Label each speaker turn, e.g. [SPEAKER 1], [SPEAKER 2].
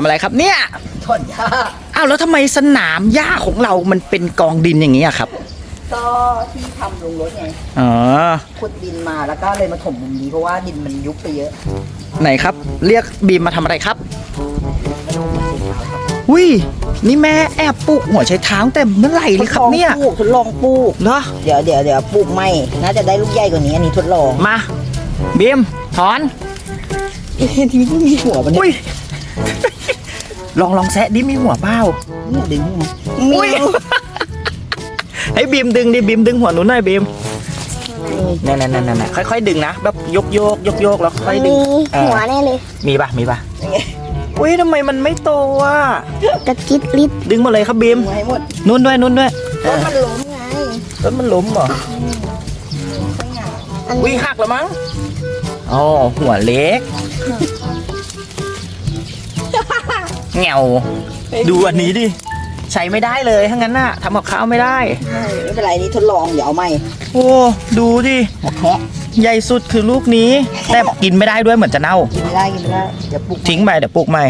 [SPEAKER 1] ทำอะไรครับเนี่ย
[SPEAKER 2] ถอนหญ้า
[SPEAKER 1] อ้าวแล้วทำไมสนามหญ้าของเรามันเป็นกองดินอย่างนี้อะครับ
[SPEAKER 2] ก็ที่ทำลงรถไง
[SPEAKER 1] อ๋อ
[SPEAKER 2] ขุดดินมาแล้วก็เลยมาถมมุมนี้เพราะว่าดินมันยุบไปเยอะ
[SPEAKER 1] ไหนครับ เรียกบีมมาทำอะไรครับอุ้ยนี่แม่แอบปลูกหัวไชเท้าแต่เมื่อไหร่เลยครับเนี่ย
[SPEAKER 2] ทดลองปลูกทดลองปลูก
[SPEAKER 1] เหรอ
[SPEAKER 2] เดี๋ยวเดี๋ยวเดี๋ยวปลูกไม่น่าจะได้ลูกใหญ่กว่านี้อันนี้ทดลอง
[SPEAKER 1] มาบีมถอน
[SPEAKER 2] เอ๊ะทีนี้มีหัวมัน
[SPEAKER 1] อุ้ย ลองลองแซะดิมีหัวเปล่า
[SPEAKER 2] เนี่ยดึงมา
[SPEAKER 1] อุ้ยให้บีมดึงดิบีมดึงหัวหนูหน่อยบีมนั่นนั่นนั่นนั่นค่อยๆดึงนะแบบยกโยกยกโยกแล้วค่อยดึง
[SPEAKER 3] มี
[SPEAKER 1] เออ
[SPEAKER 3] หัวแน่เลย
[SPEAKER 1] มีปะมีปะอุ้ยทำไมมันไม่โตอะ
[SPEAKER 3] กระจิบลิบ
[SPEAKER 1] ดึงมาเลยครับบีม
[SPEAKER 2] ดึงให้หมด
[SPEAKER 1] นุ่นด้วยนุ่นด้วยเอ
[SPEAKER 3] รถ
[SPEAKER 1] อ
[SPEAKER 3] มันล้มไง
[SPEAKER 1] แล้วมันล้มเหรอ
[SPEAKER 3] อัน
[SPEAKER 1] วิ่
[SPEAKER 3] นี้
[SPEAKER 1] งหักแล้วมั้งอ๋อหัวเล็ก เหงาดูอันนี้ดิ ใช้ไม่ได้เลยถ้างั้นน่ะทำกับข้าวไม่ได้
[SPEAKER 2] ใช่ไม่เป็นไรนี่ทดลองเดี๋ยวเอาไม่
[SPEAKER 1] โอ้ดูดิ
[SPEAKER 2] หัวแคะ
[SPEAKER 1] ใหญ่สุดคือลูกนี้แต่กินไม่ได้ด้วยเหมือนจะเน่า
[SPEAKER 2] กินไม่ได้กินไม่ได้เดี๋ยวปลูก
[SPEAKER 1] ทิ้งไปเดี๋ยวปลูกใหม่